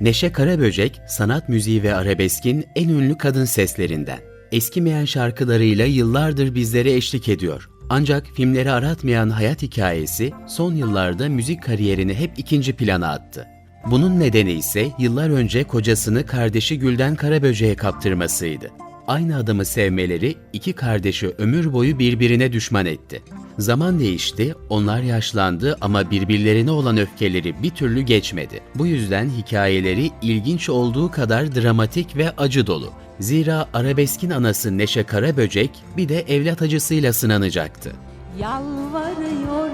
Neşe Karaböcek, sanat müziği ve arabeskin en ünlü kadın seslerinden. Eskimeyen şarkılarıyla yıllardır bizlere eşlik ediyor. Ancak filmleri aratmayan hayat hikayesi son yıllarda müzik kariyerini hep ikinci plana attı. Bunun nedeni ise yıllar önce kocasını kardeşi Gülden Karaböcek'e kaptırmasıydı. Aynı adamı sevmeleri iki kardeşi ömür boyu birbirine düşman etti. Zaman değişti, onlar yaşlandı ama birbirlerine olan öfkeleri bir türlü geçmedi. Bu yüzden hikayeleri ilginç olduğu kadar dramatik ve acı dolu. Zira arabeskin anası Neşe Karaböcek bir de evlat acısıyla sınanacaktı. Yalvarıyorum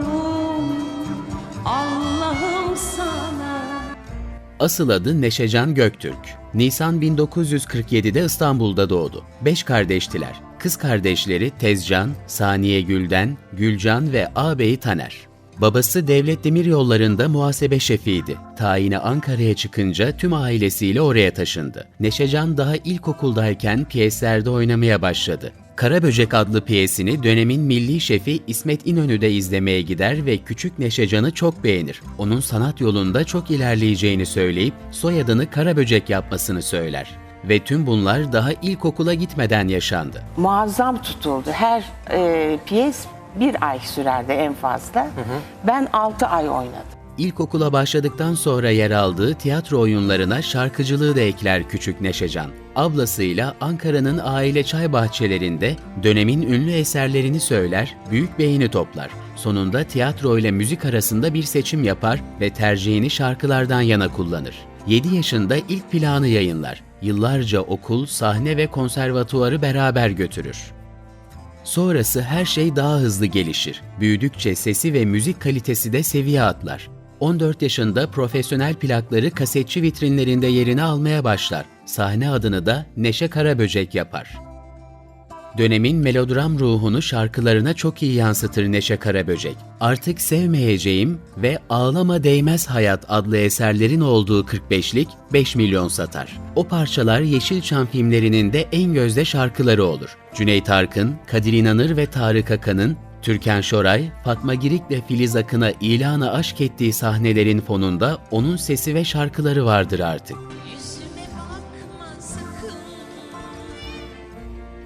Asıl adı Neşecan Göktürk. Nisan 1947'de İstanbul'da doğdu. Beş kardeştiler. Kız kardeşleri Tezcan, Saniye Gülden, Gülcan ve ağabeyi Taner. Babası devlet demiryollarında muhasebe şefiydi. Tayini Ankara'ya çıkınca tüm ailesiyle oraya taşındı. Neşecan daha ilkokuldayken piyeslerde oynamaya başladı. Karaböcek adlı piyesini dönemin milli şefi İsmet İnönü'de izlemeye gider ve küçük Neşecan'ı çok beğenir. Onun sanat yolunda çok ilerleyeceğini söyleyip soyadını Karaböcek yapmasını söyler. Ve tüm bunlar daha ilkokula gitmeden yaşandı. muazzam tutuldu. Her e, piyes bir ay sürerdi en fazla. Ben 6 ay oynadım. İlkokula başladıktan sonra yer aldığı tiyatro oyunlarına şarkıcılığı da ekler küçük Neşecan. Ablasıyla Ankara'nın aile çay bahçelerinde dönemin ünlü eserlerini söyler, büyük beğeni toplar. Sonunda tiyatro ile müzik arasında bir seçim yapar ve tercihini şarkılardan yana kullanır. 7 yaşında ilk planı yayınlar. Yıllarca okul, sahne ve konservatuvarı beraber götürür. Sonrası her şey daha hızlı gelişir. Büyüdükçe sesi ve müzik kalitesi de seviye atlar. 14 yaşında profesyonel plakları kasetçi vitrinlerinde yerini almaya başlar. Sahne adını da Neşe Karaböcek yapar. Dönemin melodram ruhunu şarkılarına çok iyi yansıtır Neşe Karaböcek. Artık Sevmeyeceğim ve Ağlama Değmez Hayat adlı eserlerin olduğu 45'lik 5 milyon satar. O parçalar Yeşilçam filmlerinin de en gözde şarkıları olur. Cüneyt Arkın, Kadir İnanır ve Tarık Akan'ın Türkan Şoray, Fatma Girik ve Filiz Akın'a ilanı aşk ettiği sahnelerin fonunda onun sesi ve şarkıları vardır artık.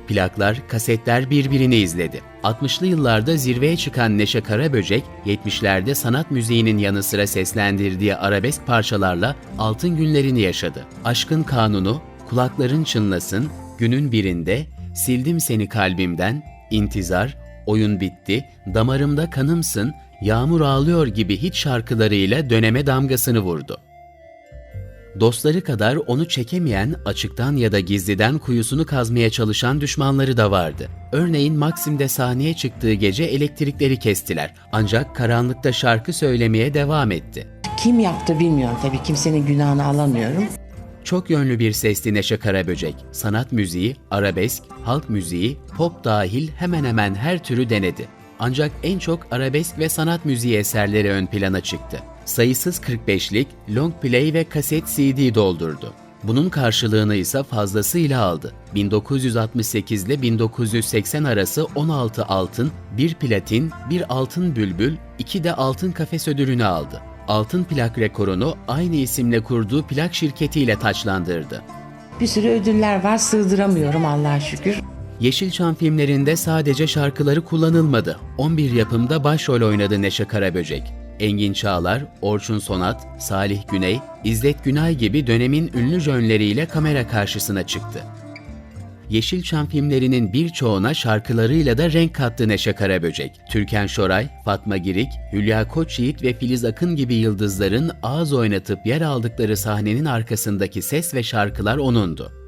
Plaklar, kasetler birbirini izledi. 60'lı yıllarda zirveye çıkan Neşe Karaböcek, 70'lerde sanat müziğinin yanı sıra seslendirdiği arabesk parçalarla altın günlerini yaşadı. Aşkın Kanunu, Kulakların Çınlasın, Günün Birinde, Sildim Seni Kalbimden, İntizar, Oyun Bitti, Damarımda Kanımsın, Yağmur Ağlıyor gibi hit şarkılarıyla döneme damgasını vurdu. Dostları kadar onu çekemeyen, açıktan ya da gizliden kuyusunu kazmaya çalışan düşmanları da vardı. Örneğin Maxim'de sahneye çıktığı gece elektrikleri kestiler. Ancak karanlıkta şarkı söylemeye devam etti. Kim yaptı bilmiyorum tabii kimsenin günahını alamıyorum. Çok yönlü bir sesli Neşe Karaböcek, sanat müziği, arabesk, halk müziği, pop dahil hemen hemen her türü denedi. Ancak en çok arabesk ve sanat müziği eserleri ön plana çıktı. Sayısız 45'lik, long play ve kaset CD doldurdu. Bunun karşılığını ise fazlasıyla aldı. 1968 ile 1980 arası 16 altın, 1 platin, 1 altın bülbül, 2 de altın kafes ödülünü aldı. Altın plak rekorunu aynı isimle kurduğu plak şirketiyle taçlandırdı. Bir sürü ödüller var sığdıramıyorum Allah'a şükür. Yeşilçam filmlerinde sadece şarkıları kullanılmadı. 11 yapımda başrol oynadı Neşe Karaböcek. Engin Çağlar, Orçun Sonat, Salih Güney, İzzet Günay gibi dönemin ünlü jönleriyle kamera karşısına çıktı. Yeşilçam filmlerinin birçoğuna şarkılarıyla da renk kattı Neşe Karaböcek. Türkan Şoray, Fatma Girik, Hülya Koçyiğit ve Filiz Akın gibi yıldızların ağız oynatıp yer aldıkları sahnenin arkasındaki ses ve şarkılar onundu.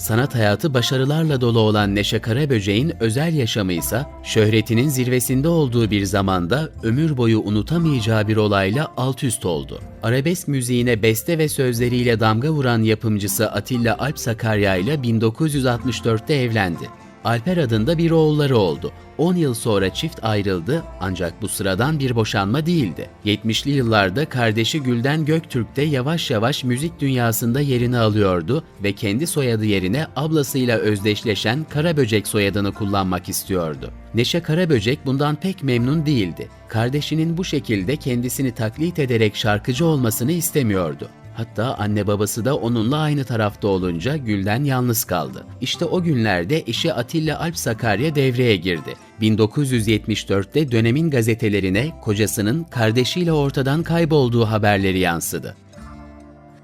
Sanat hayatı başarılarla dolu olan Neşe Karaböcek'in özel yaşamı ise şöhretinin zirvesinde olduğu bir zamanda ömür boyu unutamayacağı bir olayla alt üst oldu. Arabesk müziğine beste ve sözleriyle damga vuran yapımcısı Atilla Alp Sakarya ile 1964'te evlendi. Alper adında bir oğulları oldu. 10 yıl sonra çift ayrıldı ancak bu sıradan bir boşanma değildi. 70'li yıllarda kardeşi Gülden Göktürk de yavaş yavaş müzik dünyasında yerini alıyordu ve kendi soyadı yerine ablasıyla özdeşleşen Karaböcek soyadını kullanmak istiyordu. Neşe Karaböcek bundan pek memnun değildi. Kardeşinin bu şekilde kendisini taklit ederek şarkıcı olmasını istemiyordu. Hatta anne babası da onunla aynı tarafta olunca Gülden yalnız kaldı. İşte o günlerde eşi Atilla Alp Sakarya devreye girdi. 1974'te dönemin gazetelerine kocasının kardeşiyle ortadan kaybolduğu haberleri yansıdı.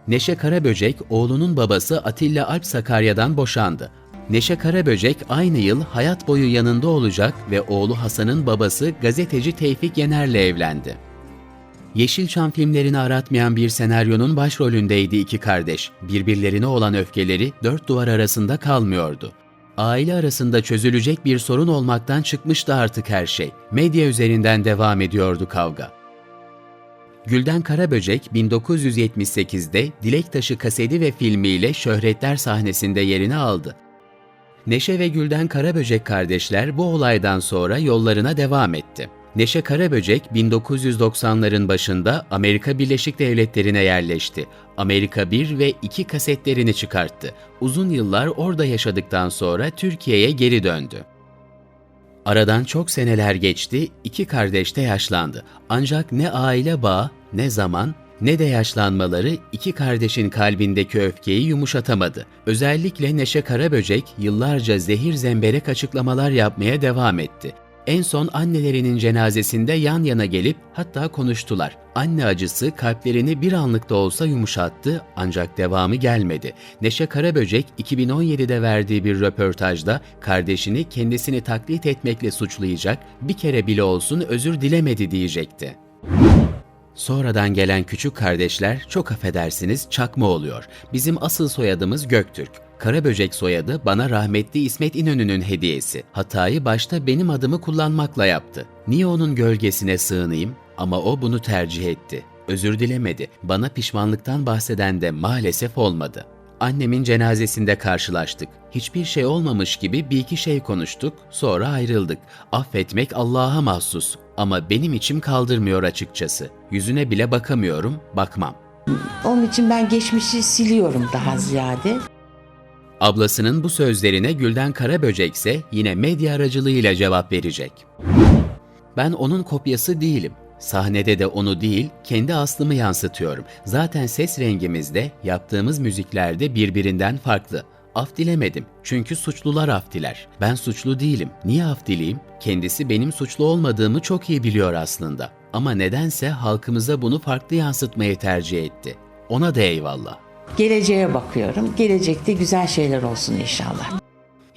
Neşe Karaböcek, oğlunun babası Atilla Alp Sakarya'dan boşandı. Neşe Karaböcek aynı yıl hayat boyu yanında olacak ve oğlu Hasan'ın babası gazeteci Tevfik Yener'le evlendi. Yeşilçam filmlerini aratmayan bir senaryonun başrolündeydi iki kardeş. Birbirlerine olan öfkeleri dört duvar arasında kalmıyordu. Aile arasında çözülecek bir sorun olmaktan çıkmıştı artık her şey. Medya üzerinden devam ediyordu kavga. Gülden Karaböcek 1978'de Dilek Taşı kaseti ve filmiyle şöhretler sahnesinde yerini aldı. Neşe ve Gülden Karaböcek kardeşler bu olaydan sonra yollarına devam etti. Neşe Karaböcek 1990'ların başında Amerika Birleşik Devletleri'ne yerleşti. Amerika 1 ve 2 kasetlerini çıkarttı. Uzun yıllar orada yaşadıktan sonra Türkiye'ye geri döndü. Aradan çok seneler geçti, iki kardeş de yaşlandı. Ancak ne aile bağı, ne zaman, ne de yaşlanmaları iki kardeşin kalbindeki öfkeyi yumuşatamadı. Özellikle Neşe Karaböcek yıllarca zehir zemberek açıklamalar yapmaya devam etti. En son annelerinin cenazesinde yan yana gelip hatta konuştular. Anne acısı kalplerini bir anlık da olsa yumuşattı ancak devamı gelmedi. Neşe Karaböcek 2017'de verdiği bir röportajda kardeşini kendisini taklit etmekle suçlayacak, bir kere bile olsun özür dilemedi diyecekti. Sonradan gelen küçük kardeşler çok affedersiniz çakma oluyor. Bizim asıl soyadımız Göktürk. Karaböcek soyadı bana rahmetli İsmet İnönü'nün hediyesi. Hatayı başta benim adımı kullanmakla yaptı. Niye onun gölgesine sığınayım? Ama o bunu tercih etti. Özür dilemedi. Bana pişmanlıktan bahseden de maalesef olmadı. Annemin cenazesinde karşılaştık. Hiçbir şey olmamış gibi bir iki şey konuştuk, sonra ayrıldık. Affetmek Allah'a mahsus ama benim içim kaldırmıyor açıkçası. Yüzüne bile bakamıyorum, bakmam. Onun için ben geçmişi siliyorum daha ziyade. Ablasının bu sözlerine Gülden Karaböcek ise yine medya aracılığıyla cevap verecek. Ben onun kopyası değilim. Sahnede de onu değil, kendi aslımı yansıtıyorum. Zaten ses rengimiz de, yaptığımız müziklerde birbirinden farklı. Af dilemedim. Çünkü suçlular af diler. Ben suçlu değilim. Niye af dileyim? Kendisi benim suçlu olmadığımı çok iyi biliyor aslında. Ama nedense halkımıza bunu farklı yansıtmayı tercih etti. Ona da eyvallah. Geleceğe bakıyorum. Gelecekte güzel şeyler olsun inşallah.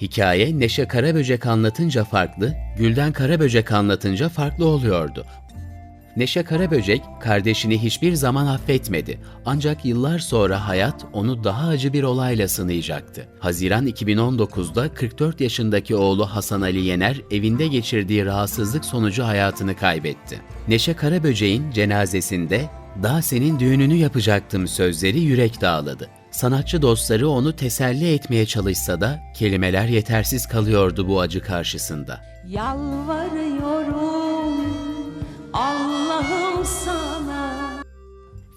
Hikaye Neşe Karaböcek anlatınca farklı, Gülden Karaböcek anlatınca farklı oluyordu. Neşe Karaböcek kardeşini hiçbir zaman affetmedi. Ancak yıllar sonra hayat onu daha acı bir olayla sınayacaktı. Haziran 2019'da 44 yaşındaki oğlu Hasan Ali Yener evinde geçirdiği rahatsızlık sonucu hayatını kaybetti. Neşe Karaböcek'in cenazesinde "Daha senin düğününü yapacaktım" sözleri yürek dağladı. Sanatçı dostları onu teselli etmeye çalışsa da kelimeler yetersiz kalıyordu bu acı karşısında. Yalvarıyorum Allah'ım sana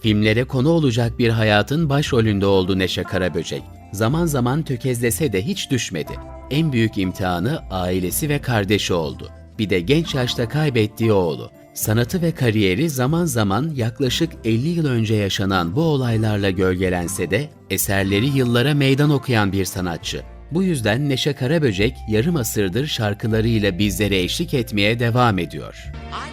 Filmlere konu olacak bir hayatın başrolünde oldu Neşe Karaböcek. Zaman zaman tökezlese de hiç düşmedi. En büyük imtihanı ailesi ve kardeşi oldu. Bir de genç yaşta kaybettiği oğlu. Sanatı ve kariyeri zaman zaman yaklaşık 50 yıl önce yaşanan bu olaylarla gölgelense de eserleri yıllara meydan okuyan bir sanatçı. Bu yüzden Neşe Karaböcek yarım asırdır şarkılarıyla bizlere eşlik etmeye devam ediyor. Annem